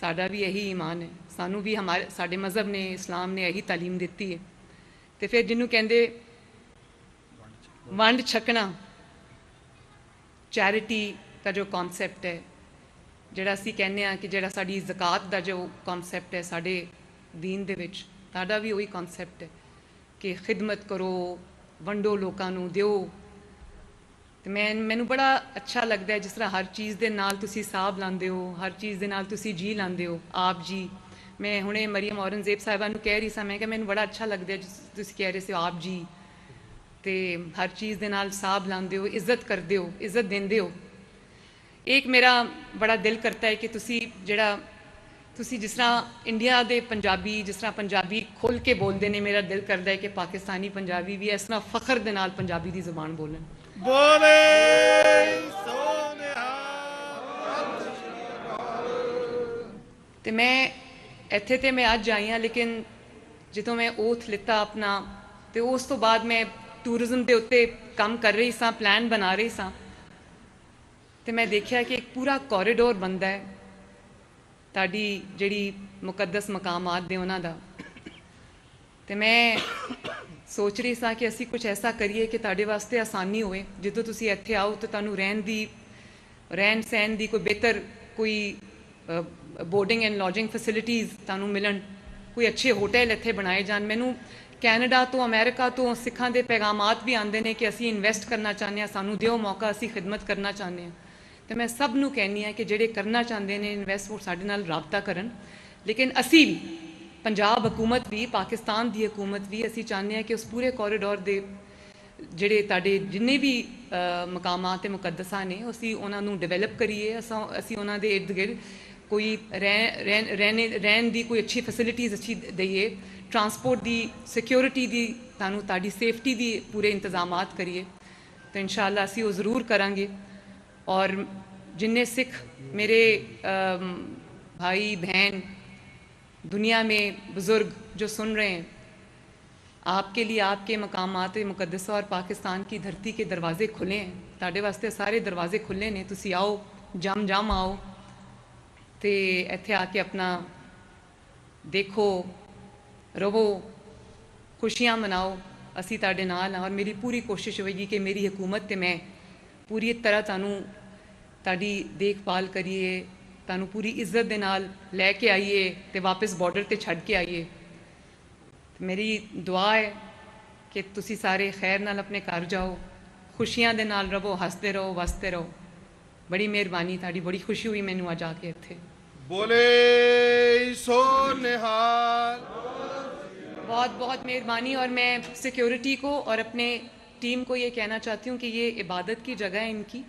ਸਾਡਾ ਵੀ ਇਹੀ ਈਮਾਨ ਹੈ। ਸਾਨੂੰ ਵੀ ਹਮਾਰੇ, ਸਾਡੇ ਮਜ਼ਹਬ ਨੇ, ਇਸਲਾਮ ਨੇ ਇਹੀ ਤਾਲੀਮ ਦਿੱਤੀ ਹੈ। ਤੇ ਫਿਰ ਜਿਹਨੂੰ ਕਹਿੰਦੇ ਵੰਡ ਛਕਣਾ, ਚੈਰਿਟੀ ਦਾ ਜੋ ਕਨਸੈਪਟ ਹੈ, ਜਿਹੜਾ ਅਸੀਂ ਕਹਿੰਦੇ ਆ ਕਿ ਜਿਹੜਾ ਸਾਡੀ ਜ਼ਕਾਤ ਦਾ ਜੋ ਕਨਸੈਪਟ ਹੈ ਸਾਡੇ ਦੀਨ ਦੇ ਵਿੱਚ, ਸਾਡਾ ਵੀ ਉਹੀ ਕਨਸੈਪਟ ਹੈ ਕਿ ਖਿਦਮਤ ਕਰੋ, ਵੰਡੋ ਲੋਕਾਂ ਨੂੰ, ਦਿਓ। ਤੇ ਮੈਂ, ਮੈਨੂੰ ਬੜਾ ਅੱਛਾ ਲੱਗਦਾ ਹੈ ਜਿਸ ਤਰ੍ਹਾਂ ਹਰ ਚੀਜ਼ ਦੇ ਨਾਲ ਤੁਸੀਂ ਸਾਬ ਲਾਉਂਦੇ ਹੋ, ਹਰ ਚੀਜ਼ ਦੇ ਨਾਲ ਤੁਸੀਂ ਜੀ ਲਾਉਂਦੇ ਹੋ, ਆਪ ਜੀ। ਮੈਂ ਹੁਣੇ ਮਰੀਮ ਔਰੰਗਜ਼ੇਬ ਸਾਹਿਬਾ ਨੂੰ ਕਹਿ ਰਹੀ ਸਾਂ, ਮੈਂ ਕਿ ਮੈਨੂੰ ਬੜਾ ਅੱਛਾ ਲੱਗਦਾ ਜਿਸ ਤੁਸੀਂ ਕਹਿ ਰਹੇ ਸੀ ਆਪ ਜੀ। ਤੇ ਹਰ ਚੀਜ਼ ਦੇ ਨਾਲ ਸਾਬ ਲਾਉਂਦੇ ਹੋ, ਇੱਜ਼ਤ ਕਰਦੇ ਹੋ, ਇੱਜ਼ਤ ਦਿੰਦੇ ਹੋ। ਇੱਕ ਮੇਰਾ ਬੜਾ ਦਿਲ ਕਰਤਾ ਹੈ ਕਿ ਤੁਸੀਂ ਜਿਹੜਾ, ਤੁਸੀਂ ਜਿਸ ਤਰ੍ਹਾਂ ਇੰਡੀਆ ਦੇ ਪੰਜਾਬੀ, ਜਿਸ ਤਰ੍ਹਾਂ ਪੰਜਾਬੀ ਖੁੱਲ ਕੇ ਬੋਲਦੇ ਨੇ, ਮੇਰਾ ਦਿਲ ਕਰਦਾ ਹੈ ਕਿ ਪਾਕਿਸਤਾਨੀ ਪੰਜਾਬੀ ਵੀ ਇਸ ਤਰ੍ਹਾਂ ਫਖਰ ਦੇ ਨਾਲ ਪੰਜਾਬੀ ਦੀ ਜ਼ੁਬਾਨ ਬੋਲਣ। ਬੋਲੇ ਸੋਨਿਹਾ ਤੇ ਮੈਂ ਇੱਥੇ ਤੇ ਮੈਂ ਅੱਜ ਆਈ ਹਾਂ, ਲੇਕਿਨ ਜਦੋਂ ਮੈਂ ਓਥ ਲਿੱਤਾ ਆਪਣਾ, ਤੇ ਉਸ ਤੋਂ ਬਾਅਦ ਮੈਂ ਟੂਰਿਜ਼ਮ ਦੇ ਉੱਤੇ ਕੰਮ ਕਰ ਰਹੀ ਸਾਂ ਪਲਾਨ ਬਣਾ ਰਹੀ ਸਾਂ। ਤੇ ਮੈਂ ਦੇਖਿਆ ਕਿ ਇੱਕ ਪੂਰਾ ਕੋਰੀਡੋਰ ਬੰਦਾ ਹੈ। ਤੁਹਾਡੀ ਜਿਹੜੀ ਮੁਕੱਦਸ ਮਕਾਮਾਤ ਦੇ ਉਹਨਾਂ ਦਾ। ਤੇ ਮੈਂ ਸੋਚ ਰਹੀ ਸਾਂ ਕਿ ਅਸੀਂ ਕੁਝ ਐਸਾ ਕਰੀਏ ਕਿ ਤੁਹਾਡੇ ਵਾਸਤੇ ਆਸਾਨੀ ਹੋਵੇ। ਜਦੋਂ ਤੁਸੀਂ ਇੱਥੇ ਆਓ ਤਾਂ ਤੁਹਾਨੂੰ ਰਹਿਣ ਦੀ, ਰਹਿਣ ਸਹਿਣ ਦੀ ਕੋਈ ਬਿਹਤਰ ਕੋਈ ਬੋਰਡਿੰਗ ਐਂਡ ਲੌਜਿੰਗ ਫੈਸਿਲਿਟੀਜ਼ ਤੁਹਾਨੂੰ ਮਿਲਣ। ਕੋਈ ਅੱਛੇ ਹੋਟਲ ਇੱਥੇ ਬਣਾਏ ਜਾਣ। ਮੈਨੂੰ ਕੈਨੇਡਾ ਤੋਂ, ਅਮਰੀਕਾ ਤੋਂ ਸਿੱਖਾਂ ਦੇ ਪੈਗਾਮਾਤ ਵੀ ਆਉਂਦੇ ਨੇ ਕਿ ਅਸੀਂ ਇਨਵੈਸਟ ਕਰਨਾ ਚਾਹੁੰਦੇ ਹਾਂ, ਸਾਨੂੰ ਦਿਓ ਮੌਕਾ, ਅਸੀਂ ਖਿਦਮਤ ਕਰਨਾ ਚਾਹੁੰਦੇ ਹਾਂ। ਤੇ ਮੈਂ ਸਭ ਨੂੰ ਕਹਿੰਨੀ ਆ ਕਿ ਜਿਹੜੇ ਕਰਨਾ ਚਾਹੁੰਦੇ ਨੇ ਇਨਵੈਸਟ ਉਹ ਸਾਡੇ ਨਾਲ ਰਾਬਤਾ ਕਰਨ। ਲੇਕਿਨ ਅਸੀਂ ਵੀ ਪੰਜਾਬ ਹਕੂਮਤ ਵੀ, ਪਾਕਿਸਤਾਨ ਦੀ ਹਕੂਮਤ ਵੀ ਅਸੀਂ ਚਾਹੁੰਦੇ ਹਾਂ ਕਿ ਉਸ ਪੂਰੇ ਕੋਰੀਡੋਰ ਦੇ ਜਿਹੜੇ ਤੁਹਾਡੇ ਜਿੰਨੇ ਵੀ ਮਕਾਮਾਂ ਤੇ ਮੁਕੱਦਸਾਂ ਨੇ ਅਸੀਂ ਉਹਨਾਂ ਨੂੰ ਡਿਵੈਲਪ ਕਰੀਏ। ਅਸਾਂ, ਅਸੀਂ ਉਹਨਾਂ ਦੇ ਇਰਦ ਗਿਰਦ ਕੋਈ ਰਹਿਣ ਰਹਿਣ ਦੀ ਕੋਈ ਅੱਛੀ ਫੈਸਿਲਿਟੀਜ਼ ਅੱਛੀ ਦਈਏ। ਟਰਾਂਸਪੋਰਟ ਦੀ ਸਿਕਿਉਰਿਟੀ ਦੀ, ਤੁਹਾਨੂੰ ਤੁਹਾਡੀ ਸੇਫਟੀ ਦੀ ਪੂਰੇ ਇੰਤਜ਼ਾਮਾਤ ਕਰੀਏ। ਤਾਂ ਇਨਸ਼ਾਅੱਲਾ ਅਸੀਂ ਉਹ ਜ਼ਰੂਰ ਕਰਾਂਗੇ। ਔਰ ਜਿੰਨੇ ਸਿੱਖ ਮੇਰੇ ਭਾਈ ਭੈਣ दुनिया में बुज़ुर्ग जो सुन रहे हैं आपके लिए आपके मकामात मुकदसा और पाकिस्तान की धरती के दरवाजे खुले हैं ਤੁਹਾਡੇ ਵਾਸਤੇ ਸਾਰੇ ਦਰਵਾਜ਼ੇ ਖੁੱਲੇ ਨੇ ਤੁਸੀਂ ਆਓ ਜਮ ਜਮ ਆਓ ਤੇ ਇੱਥੇ ਆ ਕੇ ਆਪਣਾ ਦੇਖੋ ਰਵੋ ਖੁਸ਼ੀਆਂ ਮਨਾਓ ਅਸੀਂ ਤੁਹਾਡੇ ਨਾਲ ਹਾਂ ਔਰ ਮੇਰੀ ਪੂਰੀ ਕੋਸ਼ਿਸ਼ ਹੋਵੇਗੀ ਕਿ ਮੇਰੀ ਹਕੂਮਤ ਤੇ ਮੈਂ ਪੂਰੀ ਤਰ੍ਹਾਂ ਤੁਹਾਨੂੰ ਤੁਹਾਡੀ ਦੇਖਭਾਲ ਕਰੀਏ ਤੁਹਾਨੂੰ ਪੂਰੀ ਇੱਜ਼ਤ ਦੇ ਨਾਲ ਲੈ ਕੇ ਆਈਏ ਤੇ ਵਾਪਸ ਬਾਰਡਰ ਤੇ ਛੱਡ ਕੇ ਆਈਏ ਤੇ ਮੇਰੀ ਦੁਆ ਹੈ ਕਿ ਤੁਸੀਂ ਸਾਰੇ ਖੈਰ ਨਾਲ ਆਪਣੇ ਘਰ ਜਾਓ ਖੁਸ਼ੀਆਂ ਦੇ ਨਾਲ ਰਹੋ ਹੱਸਦੇ ਰਹੋ ਵਸਦੇ ਰਹੋ ਬੜੀ ਮਿਹਰਬਾਨੀ ਤੁਹਾਡੀ ਬੜੀ ਖੁਸ਼ੀ ਹੋਈ ਮੈਨੂੰ ਅੱਜ ਆ ਕੇ ਇੱਥੇ ਬੋਲੇ ਸੋਨਿਹਾ बहुत बहुत मेहरबानी और मैं सिक्योरिटी को और अपने टीम को ये कहना चाहती हूँ कि ये इबादत की जगह है इनकी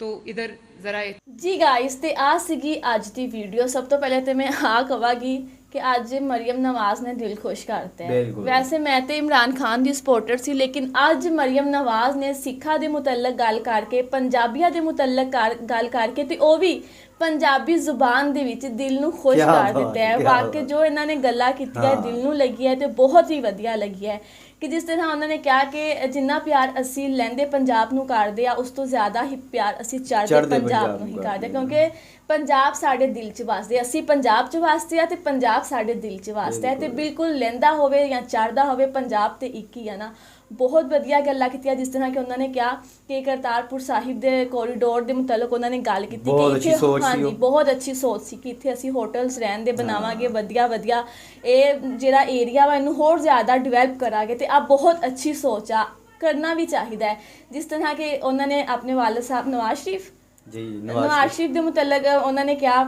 ਤੋ ਇਧਰ ਜ਼ਰਾ ਜੀ ਗਾਇਸ ਤੇ ਆ ਸੀਗੀ ਅੱਜ ਦੀ ਵੀਡੀਓ ਸਭ ਤੋਂ ਪਹਿਲੇ ਤੇ ਮੈਂ ਆ ਕਵਾਂਗੀ ਕਿ ਅੱਜ ਮਰੀਮ ਨਵਾਜ਼ ਨੇ ਦਿਲ ਖੁਸ਼ ਕਰਤੇ ਹੈ। ਵੈਸੇ ਮੈਂ ਤੇ ਇਮਰਾਨ ਖਾਨ ਦੀ ਸਪੋਰਟਰ ਸੀ ਲੇਕਿਨ ਅੱਜ ਮਰੀਮ ਨਵਾਜ਼ ਨੇ ਸਿੱਖਾਂ ਦੇ ਮੁਤਲਕ ਗੱਲ ਕਰਕੇ ਪੰਜਾਬੀਆਂ ਦੇ ਮੁਤਲਕ ਕਰ- ਗੱਲ ਕਰਕੇ ਤੇ ਉਹ ਵੀ ਪੰਜਾਬੀ ਜ਼ੁਬਾਨ ਦੇ ਵਿੱਚ ਦਿਲ ਨੂੰ ਖੁਸ਼ ਕਿਆ ਕਰ ਬਾਤ, ਦਿੱਤਾ ਹੈ ਕਿਆ ਬਾਤ। ਜੋ ਇਹਨਾਂ ਨੇ ਗੱਲਾਂ ਕੀਤੀਆਂ ਹਾਂ। ਦਿਲ ਨੂੰ ਲੱਗੀ ਹੈ ਤੇ ਬਹੁਤ ਹੀ ਵਧੀਆ ਲੱਗੀ ਹੈ ਕਿ ਜਿਸ ਤਰ੍ਹਾਂ ਉਹਨਾਂ ਨੇ ਕਿਹਾ ਕਿ ਜਿੰਨਾ ਪਿਆਰ ਅਸੀਂ ਲੈਂਦੇ ਪੰਜਾਬ ਨੂੰ ਕਰਦੇ ਆ ਉਸ ਤੋਂ ਜ਼ਿਆਦਾ ਹੀ ਪਿਆਰ ਅਸੀਂ ਚੜ੍ਹਦੇ ਚੜ੍ਹਦੇ ਪੰਜਾਬ ਨੂੰ ਹੀ ਕਰਦੇ ਕਿਉਂਕਿ ਪੰਜਾਬ ਸਾਡੇ ਦਿਲ 'ਚ ਵਸਦੇ ਆ। ਅਸੀਂ ਪੰਜਾਬ 'ਚ ਵਸਦੇ ਆ ਤੇ ਪੰਜਾਬ ਸਾਡੇ ਦਿਲ 'ਚ ਵਸਦਾ ਹੈ ਤੇ ਬਿਲਕੁਲ। ਬਿਲਕੁਲ ਲੈਂਦਾ ਹੋਵੇ ਜਾਂ ਚੜ੍ਹਦਾ ਹੋਵੇ ਪੰਜਾਬ ਤੇ ਇੱਕ ਹੀ ਆ ਨਾ ਬਹੁਤ ਵਧੀਆ ਗੱਲਾਂ ਕੀਤੀਆਂ ਜਿਸ ਤਰ੍ਹਾਂ ਕਿ ਉਹਨਾਂ ਨੇ ਕਿਹਾ ਕਿ ਕਰਤਾਰਪੁਰ ਸਾਹਿਬ ਦੇ ਕੋਰੀਡੋਰ ਦੇ ਮੁਤਲਕ ਉਹਨਾਂ ਨੇ ਗੱਲ ਕੀਤੀ ਸੋਚ ਸੀ ਹਾਂਜੀ। ਬਹੁਤ ਅੱਛੀ ਸੋਚ ਸੀ ਕਿ ਇੱਥੇ ਅਸੀਂ ਹੋਟਲਸ ਰਹਿਣ ਦੇ ਬਣਾਵਾਂਗੇ ਵਧੀਆ ਵਧੀਆ। ਇਹ ਜਿਹੜਾ ਏਰੀਆ ਵਾ ਇਹਨੂੰ ਹੋਰ ਜ਼ਿਆਦਾ ਡਿਵੈਲਪ ਕਰਾਂਗੇ ਤੇ ਆ ਬਹੁਤ ਅੱਛੀ ਸੋਚ ਆ ਕਰਨਾ ਵੀ ਚਾਹੀਦਾ ਹੈ। ਜਿਸ ਤਰ੍ਹਾਂ ਕਿ ਉਹਨਾਂ ਨੇ ਆਪਣੇ ਵਾਲਦ ਸਾਹਿਬ ਨਵਾਜ਼ ਸ਼ਰੀਫ ਜੀ ਨਵਾਜ਼ ਸ਼ਰੀਫ ਦੇ ਮੁਤਲਕ ਉਹਨਾਂ ਨੇ ਕਿਹਾ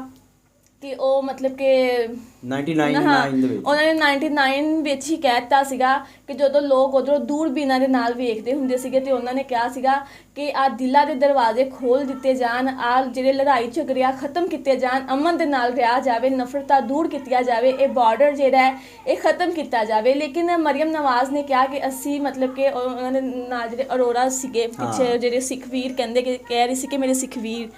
ਕਿ ਉਹ ਮਤਲਬ ਕਿ 99 ਹਾਂ, 9 ਦੇ ਵਿੱਚ ਉਹਨਾਂ ਨੇ 99 ਵਿੱਚ ਹੀ ਕਹਿਤਾ ਸੀਗਾ ਕਿ ਜਦੋਂ ਲੋਕ ਉਧਰੋਂ ਦੂਰਬੀਨਾਂ ਦੇ ਨਾਲ ਵੇਖਦੇ ਹੁੰਦੇ ਸੀਗੇ ਤੇ ਉਹਨਾਂ ਨੇ ਕਿਹਾ ਸੀਗਾ ਕਿ ਆ ਦਿਲਾਂ ਦੇ ਦਰਵਾਜ਼ੇ ਖੋਲ ਦਿੱਤੇ ਜਾਣ ਆ ਜਿਹੜੇ ਲੜਾਈ ਝਗੜਿਆ ਖਤਮ ਕੀਤੇ ਜਾਣ ਅਮਨ ਦੇ ਨਾਲ ਰਿਹਾ ਜਾਵੇ ਨਫ਼ਰਤਾਂ ਦੂਰ ਕੀਤੀਆਂ ਜਾਵੇ ਇਹ ਬਾਰਡਰ ਜਿਹੜਾ ਹੈ ਇਹ ਖਤਮ ਕੀਤਾ ਜਾਵੇ ਲੇਕਿਨ ਮਰੀਮ ਨਵਾਜ਼ ਨੇ ਕਿਹਾ ਕਿ ਅਸੀਂ ਮਤਲਬ ਕਿ ਉਹ- ਉਹਨਾਂ ਦੇ ਨਾਲ ਜਿਹੜੇ ਅਰੋੜਾ ਸੀਗੇ ਪਿੱਛੇ। ਜਿਹੜੇ ਸਿੱਖ ਵੀਰ ਕਹਿੰਦੇ ਕਿ ਕਹਿ ਰਹੀ ਸੀ ਕਿ ਮੇਰੇ ਸਿੱਖ ਵੀਰ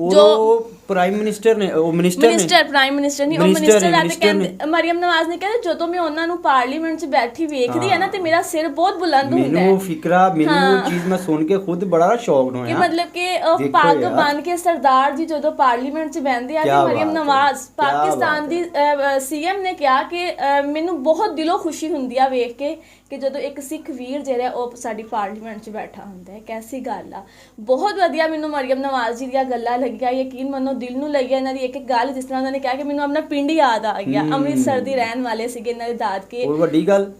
ਉਹ ਪ੍ਰਾਈਮ ਮਿਨਿਸਟਰ ਨੇ ਉਹ ਮਿਨਿਸਟਰ ਨੇ? ਮਿਨਿਸਟਰ ਪ੍ਰਾਈਮ ਮਿਨਿਸਟਰ ਨਹੀਂ ਉਹ ਮਿਨਿਸਟਰ ਆ ਤੇ ਕਹਿੰਦੇ ਮਰੀਮ ਨਵਾਜ਼ ਨੇ ਕਹਿੰਦੇ ਜਦੋਂ ਮੈਂ ਉਹਨਾਂ ਨੂੰ ਪਾਰਲੀਮੈਂਟ 'ਚ ਬੈਠੀ ਵੇਖਦੀ ਆ ਨਾ ਤੇ ਮੇਰਾ ਸਿਰ ਬਹੁਤ ਬੁਲੰਦ ਹੁੰਦਾ ਮੈਨੂੰ ਉਹ ਹੈ। ਫਿਕਰਾ ਮੈਨੂੰ ਹਾਂ। ਉਹ ਚੀਜ਼ ਮੈਂ ਸੁਣ ਕੇ ਖੁਦ ਬੜਾ ਸ਼ੌਕਡ ਕਿ ਹੋਇਆ ਮਤਲਬ ਕਿ ਉਹ ਦੇਖੋ ਪੱਗ ਯਾਰ। ਬੰਨ ਕੇ ਸਰਦਾਰ ਜੀ ਜਦੋਂ ਪਾਰਲੀਮੈਂਟ 'ਚ ਬਹਿੰਦੇ ਆ ਕਿਆ ਤੇ ਮਰੀਮ ਬਾਤ ਹੈ, ਨਵਾਜ਼ ਕਿਆ ਪਾਕਿਸਤਾਨ ਬਾਤ ਦੀ ਸੀਐਮ ਨੇ ਕਿਹਾ ਕਿ ਅ, ਮੈਨੂੰ ਬਹੁਤ ਦਿਲੋਂ ਖੁਸ਼ੀ ਹੁੰਦੀ ਆ ਵੇਖ ਕੇ ਕਿ ਜਦੋਂ ਇੱਕ ਸਿੱਖ ਵੀਰ ਜਿਹੜਾ ਉਹ ਸਾਡੀ ਪਾਰਲੀਮੈਂਟ 'ਚ ਬੈਠਾ ਹੁੰਦਾ ਹੈ। ਕੈਸੀ ਗੱਲ ਆ। ਬਹੁਤ ਵਧੀਆ ਮੈਨੂੰ ਮਰੀਮ ਨਵਾਜ਼ ਜੀ ਦੀਆਂ ਗੱਲਾਂ ਲੱਗੀਆਂ ਯਕੀਨ ਮੰਨੋ ਦਿਲ ਨੂੰ ਲੱਗਿਆ ਇਹਨਾਂ ਦੀ ਇੱਕ ਇੱਕ ਗੱਲ ਜਿਸ ਤਰ੍ਹਾਂ ਉਹਨਾਂ ਨੇ ਕਿਹਾ ਕਿ ਮੈਨੂੰ ਆਪਣਾ ਪਿੰਡ ਯਾਦ ਆ ਗਿਆ। ਅੰਮ੍ਰਿਤਸਰ ਦੀ ਰਹਿਣ ਵਾਲੇ ਸੀਗੇ ਇਹਨਾਂ ਦੇ ਦਾਦਕੇ ਹੋਰ ਵੱਡੀ ਗੱਲ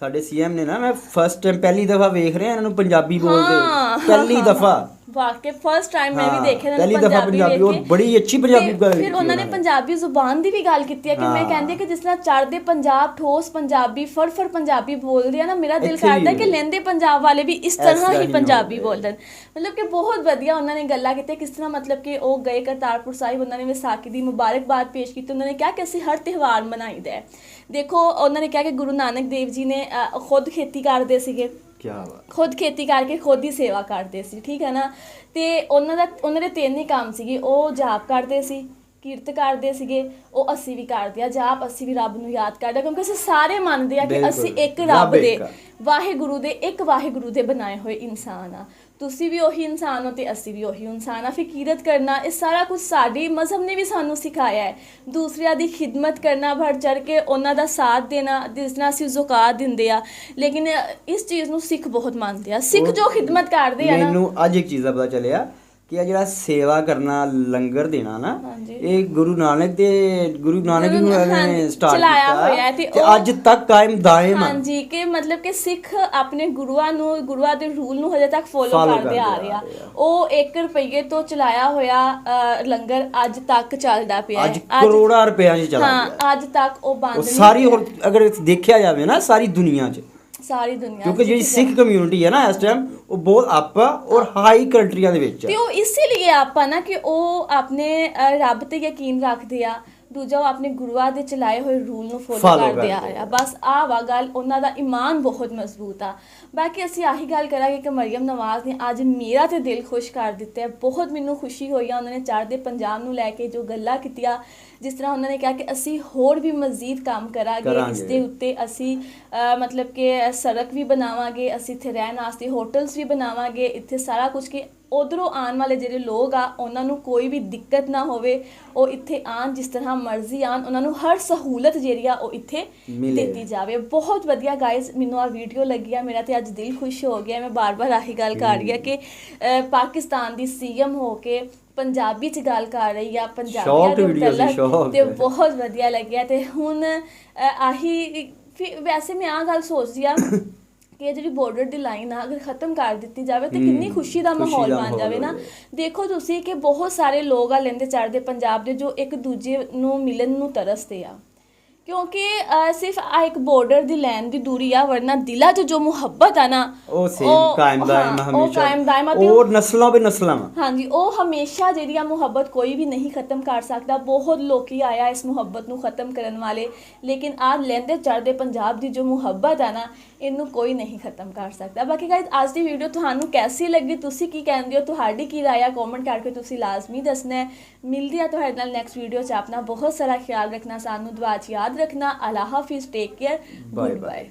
ਸਾਡੇ ਸੀਐਮ ਨੇ ਨਾ ਮੈਂ ਫਸਟ ਟਾਈਮ ਪਹਿਲੀ ਦਫਾ ਵੇਖ ਰਿਹਾ ਇਹਨਾਂ ਨੂੰ ਪੰਜਾਬੀ। ਬੋਲਦੇ ਪਹਿਲੀ ਦਫਾ ਵਾਕਈ ਫਰਸਟ ਟਾਈਮ ਮੈਂ ਵੀ ਦੇਖਿਆ ਇਹਨਾਂ ਪਹਿਲੀ ਨੂੰ ਦਫਾ ਪੰਜਾਬੀ ਔਰ। ਬੜੀ ਅੱਛੀ ਪੰਜਾਬੀ ਗੱਲ ਫਿਰ ਉਹਨਾਂ ਨੇ ਨੇ। ਪੰਜਾਬੀ ਜ਼ੁਬਾਨ ਦੀ ਵੀ ਗੱਲ ਕੀਤੀ ਹੈ ਕਿ ਮੈਂ। ਕਹਿੰਦੀ ਕਿ ਜਿਸ ਤਰ੍ਹਾਂ ਚੜ੍ਹਦੇ ਪੰਜਾਬ ਠੋਸ ਪੰਜਾਬੀ ਫੜਫੜ ਪੰਜਾਬੀ ਬੋਲਦੇ ਆ ਨਾ ਮੇਰਾ ਦਿਲ ਕਰਦਾ ਕਿ। ਲਹਿੰਦੇ ਪੰਜਾਬ ਵਾਲੇ ਵੀ ਇਸ ਤਰ੍ਹਾਂ ਹੀ ਪੰਜਾਬੀ। ਬੋਲਣ ਮਤਲਬ ਕਿ ਬਹੁਤ ਵਧੀਆ ਉਹਨਾਂ ਨੇ ਗੱਲਾਂ ਕੀਤੀਆਂ ਕਿਸ ਤਰ੍ਹਾਂ ਮਤਲਬ ਕਿ ਉਹ ਗਏ ਕਰਤਾਰਪੁਰ ਸਾਹਿਬ ਉਹਨਾਂ ਨੇ ਵਿਸਾਖੀ ਦੀ ਮੁਬਾਰਕਬਾਦ ਪੇਸ਼ ਕੀਤੀ ਉਹਨਾਂ ਨੇ ਕਿਹਾ ਕਿ ਅਸੀਂ ਹਰ ਤਿਉਹਾਰ ਮਨਾਈਦਾ ਹੈ ਦੇਖੋ ਉਹਨਾਂ ਨੇ ਕਿਹਾ ਕਿ ਗੁਰੂ ਨਾਨਕ ਦੇਵ ਜੀ ਨੇ ਖੁਦ ਖੇਤੀ ਕਰਦੇ ਸੀਗੇ ਕੀ ਬਾਤ ਖੁਦ ਖੇਤੀ ਕਰਕੇ ਖੁਦ ਹੀ ਸੇਵਾ ਕਰਦੇ ਸੀ ਠੀਕ ਹੈ ਨਾ ਤੇ ਉਹਨਾਂ ਦਾ ਉਹਨਾਂ ਦੇ ਤਿੰਨ ਹੀ ਕੰਮ ਸੀਗੇ ਉਹ ਜਾਪ ਕਰਦੇ ਸੀ ਕੀਰਤ ਕਰਦੇ ਸੀਗੇ ਉਹ ਅਸੀਂ ਵੀ ਕਰਦੇ ਆ ਜਾਪ ਅਸੀਂ ਵੀ ਰੱਬ ਨੂੰ ਯਾਦ ਕਰਦੇ ਹਾਂ, ਕਿਉਂਕਿ ਅਸੀਂ ਸਾਰੇ ਮੰਨਦੇ ਆ ਕਿ ਬਿਲਕੁਲ। ਅਸੀਂ ਇੱਕ ਰੱਬ ਰੱਬ ਦੇ ਇੱਕ ਆ। ਵਾਹਿਗੁਰੂ ਦੇ ਇੱਕ ਵਾਹਿਗੁਰੂ ਦੇ ਬਣਾਏ ਹੋਏ ਇਨਸਾਨ ਆ ਤੁਸੀਂ ਵੀ ਉਹੀ ਇਨਸਾਨ ਹੋ ਤੇ ਅਸੀਂ ਵੀ ਉਹੀ ਇਨਸਾਨ ਆ। ਫਿਰ ਕੀਰਤ ਕਰਨਾ ਇਹ ਸਾਰਾ ਕੁਝ ਸਾਡੀ ਮਜ਼ਹਬ ਨੇ ਵੀ ਸਾਨੂੰ ਸਿਖਾਇਆ ਹੈ। ਦੂਸਰਿਆਂ ਦੀ ਖਿਦਮਤ ਕਰਨਾ ਭੜ ਚੜ ਕੇ ਉਹਨਾਂ ਦਾ ਸਾਥ ਦੇਣਾ ਜਿਸ ਨਾਲ ਅਸੀਂ ਜ਼ੁਕਾਤ ਦਿੰਦੇ ਆ। ਲੇਕਿਨ ਇਸ ਚੀਜ਼ ਨੂੰ ਸਿੱਖ ਬਹੁਤ ਮੰਨਦੇ ਆ। ਸਿੱਖ ਜੋ ਖਿਦਮਤ ਕਰਦੇ ਆ ਨਾ। ਮੈਨੂੰ ਅੱਜ ਇੱਕ ਚੀਜ਼ ਦਾ ਪਤਾ ਚੱਲਿਆ। ਕਿ ਇਹ ਜਿਹੜਾ ਸੇਵਾ ਕਰਨਾ ਲੰਗਰ ਦੇਣਾ ਨਾ। ਇਹ ਗੁਰੂ ਨਾਨਕ ਦੇ ਗੁਰੂ ਨਾਨਕ ਜੀ ਨੂੰ ਸਟਾਰਟ ਚਲਾਇਆ ਕੀਤਾ ਹੋਇਆ ਹੈ ਤੇ ਅੱਜ ਤੱਕ ਕਾਇਮ ਦਾਇਮ ਆ ਹਾਂਜੀ ਕਿ ਮਤਲਬ ਕਿ ਸਿੱਖ ਆਪਣੇ ਗੁਰੂਆਂ ਨੂੰ ਗੁਰੂਆਂ ਦੇ ਰੂਲ ਨੂੰ ਹਜੇ ਤੱਕ ਫੋਲੋ ਕਰਦੇ ਆ ਰਿਹਾ ਆ ਆ। ਉਹ 1 ਰੁਪਏ ਤੋਂ ਚਲਾਇਆ ਹੋਇਆ ਲੰਗਰ ਅੱਜ ਤੱਕ ਚੱਲਦਾ ਪਿਆ ਅੱਜ ਹੈ ਕਰੋੜਾਂ ਰੁਪਿਆਂ 'ਚ ਚਲਾ ਗਿਆ ਹਾਂ ਅੱਜ ਤੱਕ ਉਹ ਬੰਦ ਨਹੀਂ ਸਾਰੀ। ਹੋਰ ਅਗਰ ਦੇਖਿਆ ਜਾਵੇ ਨਾ ਸਾਰੀ ਦੁਨੀਆ 'ਚ ਸਾਰੀ ਦੁਨੀਆ ਕਿਉਂਕਿ ਜਿਹੜੀ। ਸਿੱਖ ਕਮਿਊਨਿਟੀ ਹੈ ਨਾ ਇਸ ਟਾਈਮ ਉਹ ਬਹੁਤ ਅਪ ਔਰ ਹਾਈ ਕੰਟਰੀਆਂ ਦੇ ਵਿੱਚ ਤੇ ਉਹ ਇਸੇ ਲਈ ਆਪਾਂ ਨਾ ਕਿ ਉਹ ਆਪਣੇ ਰੱਬ ਤੇ ਯਕੀਨ ਰੱਖਦੇ ਆ ਦੂਜਾ ਉਹ ਆਪਣੇ ਗੁਰੂਆਂ ਦੇ ਚਲਾਏ ਹੋਏ ਰੂਲ ਨੂੰ ਫੋਲੋ ਕਰਦੇ ਆ ਆ ਬਸ ਆ ਵਾ ਗੱਲ ਉਹਨਾਂ ਦਾ ਈਮਾਨ ਬਹੁਤ ਮਜ਼ਬੂਤ ਆ ਬਾਕੀ ਅਸੀਂ ਆਹੀ ਗੱਲ ਕਰਾਂਗੇ ਕਿ ਮਰੀਮ ਨਵਾਜ਼ ਨੇ ਅੱਜ ਮੇਰਾ ਤੇ ਦਿਲ ਖੁਸ਼ ਕਰ ਦਿੱਤਾ ਬਹੁਤ ਮੈਨੂੰ ਖੁਸ਼ੀ ਹੋਈ ਆ ਉਹਨਾਂ ਨੇ ਚੜ੍ਹਦੇ ਪੰਜਾਬ ਨੂੰ ਲੈ ਕੇ ਜੋ ਗੱਲਾਂ ਕੀਤੀਆਂ ਜਿਸ ਤਰ੍ਹਾਂ ਉਹਨਾਂ ਨੇ ਕਿਹਾ ਕਿ ਅਸੀਂ ਹੋਰ ਵੀ ਮਜ਼ੀਦ ਕੰਮ ਕਰਾਂਗੇ। ਇਸ ਦੇ ਉੱਤੇ ਅਸੀਂ ਮਤਲਬ ਕਿ ਸੜਕ ਵੀ ਬਣਾਵਾਂਗੇ ਅਸੀਂ ਇੱਥੇ ਰਹਿਣ ਵਾਸਤੇ ਹੋਟਲਸ ਵੀ ਬਣਾਵਾਂਗੇ ਇੱਥੇ ਸਾਰਾ ਕੁਝ ਕਿ ਉਧਰੋਂ ਆਉਣ ਵਾਲੇ ਜਿਹੜੇ ਲੋਕ ਆ ਉਹਨਾਂ ਨੂੰ ਕੋਈ ਵੀ ਦਿੱਕਤ ਨਾ ਹੋਵੇ ਉਹ ਇੱਥੇ ਆਣ ਜਿਸ ਤਰ੍ਹਾਂ ਮਰਜ਼ੀ ਆਣ ਉਹਨਾਂ ਨੂੰ ਹਰ ਸਹੂਲਤ ਜਿਹੜੀ ਆ ਉਹ ਇੱਥੇ। ਦਿੱਤੀ ਜਾਵੇ ਬਹੁਤ ਵਧੀਆ ਗਾਇਜ਼ ਮੈਨੂੰ ਆ ਵੀਡੀਓ ਲੱਗੀ ਆ ਮੇਰਾ ਤੇ ਅੱਜ ਦਿਲ ਖੁਸ਼ ਹੋ ਗਿਆ ਮੈਂ ਬਾਰ-ਬਾਰ ਆਹੀ ਗੱਲ ਕਰ ਰਹੀ ਆ ਕਿ ਪਾਕਿਸਤਾਨ ਦੀ ਸੀਐਮ ਹੋ ਕੇ ਪੰਜਾਬੀ ਚ ਗੱਲ ਕਰ ਰਹੀ ਆ Shocked ਦੇ shocked। ਤੇ ਬਹੁਤ ਵਧੀਆ ਲੱਗਿਆ ਤੇ ਹੁਣ ਆਹੀ ਵੈਸੇ ਮੈਂ ਆ ਗੱਲ ਸੋਚਦੀ ਆ ਕਿ ਜਿਹੜੀ ਬਾਰਡਰ ਦੀ ਲਾਈਨ ਆ ਅਗਰ ਖਤਮ ਕਰ ਦਿੱਤੀ ਜਾਵੇ ਤੇ ਕਿੰਨੀ ਖੁਸ਼ੀ ਦਾ ਮਾਹੌਲ ਬਣ ਜਾਵੇ ਨਾ। ਦੇਖੋ ਤੁਸੀਂ ਕਿ ਬਹੁਤ ਸਾਰੇ ਲੋਕ ਆ ਲੈਂਦੇ ਚੜ੍ਹਦੇ ਪੰਜਾਬ ਦੇ ਜੋ ਇੱਕ ਦੂਜੇ ਨੂੰ ਮਿਲਣ ਨੂੰ ਤਰਸਦੇ ਆ ਕਿਉਂਕਿ ਸਿਰਫ ਆ ਇੱਕ ਬਾਰਡਰ ਦੀ ਲਾਈਨ ਦੀ ਦੂਰੀ ਆ ਵਰਨਾ ਦਿਲਾਂ 'ਚ ਜੋ ਮੁਹੱਬਤ ਆ ਨਾ ਉਹ ਸੇਮ ਕਾਇਮ ਦਾਇਮ ਹਾਂ, ਉਹ ਕਾਇਮ ਦਾਇਮ ਆ ਤੇ ਔਰ ਨਸਲਾਂ ਬੇ ਨਸਲਾਂ ਵਾ। ਹਾਂਜੀ ਉਹ ਹਮੇਸ਼ਾ ਜਿਹੜੀ ਆ ਮੁਹੱਬਤ ਕੋਈ ਵੀ ਨਹੀਂ ਖਤਮ ਕਰ ਸਕਦਾ। ਬਹੁਤ ਲੋਕੀ ਆਇਆ ਇਸ ਮੁਹੱਬਤ ਨੂੰ ਖਤਮ ਕਰਨ ਵਾਲੇ। ਲੇਕਿਨ ਆ ਲੈਂਦੇ ਚੜ੍ਹਦੇ ਪੰਜਾਬ ਦੀ ਜੋ ਮੁਹੱਬਤ ਆ ਨਾ ਇਹਨੂੰ ਕੋਈ ਨਹੀਂ ਖਤਮ ਕਰ ਸਕਦਾ। ਬਾਕੀ ਗਾਇਜ਼ ਅੱਜ ਦੀ ਵੀਡੀਓ ਤੁਹਾਨੂੰ ਕੈਸੀ ਲੱਗੀ? ਤੁਸੀਂ ਕੀ ਕਹਿੰਦੇ ਹੋ? ਤੁਹਾਡੀ ਕੀ ਰਾਏ ਆ? ਕਮੈਂਟ ਕਰਕੇ ਤੁਸੀਂ ਲਾਜ਼ਮੀ ਦੱਸਣਾ ਹੈ। ਮਿਲਦੀ ਆ ਤੁਹਾਡੇ ਨਾਲ ਨੈਕਸਟ ਵੀਡੀਓ 'ਚ। ਆਪਣਾ ਬਹੁਤ ਸਾਰਾ ਖਿਆਲ ਰੱਖਣਾ ਸਾਨੂੰ ਦੁਆ 'ਚ ਯਾਦ ਰੱਖਣਾ ਅੱਲਾ ਹਾਫਿਜ਼ take care Bye good bye. Bye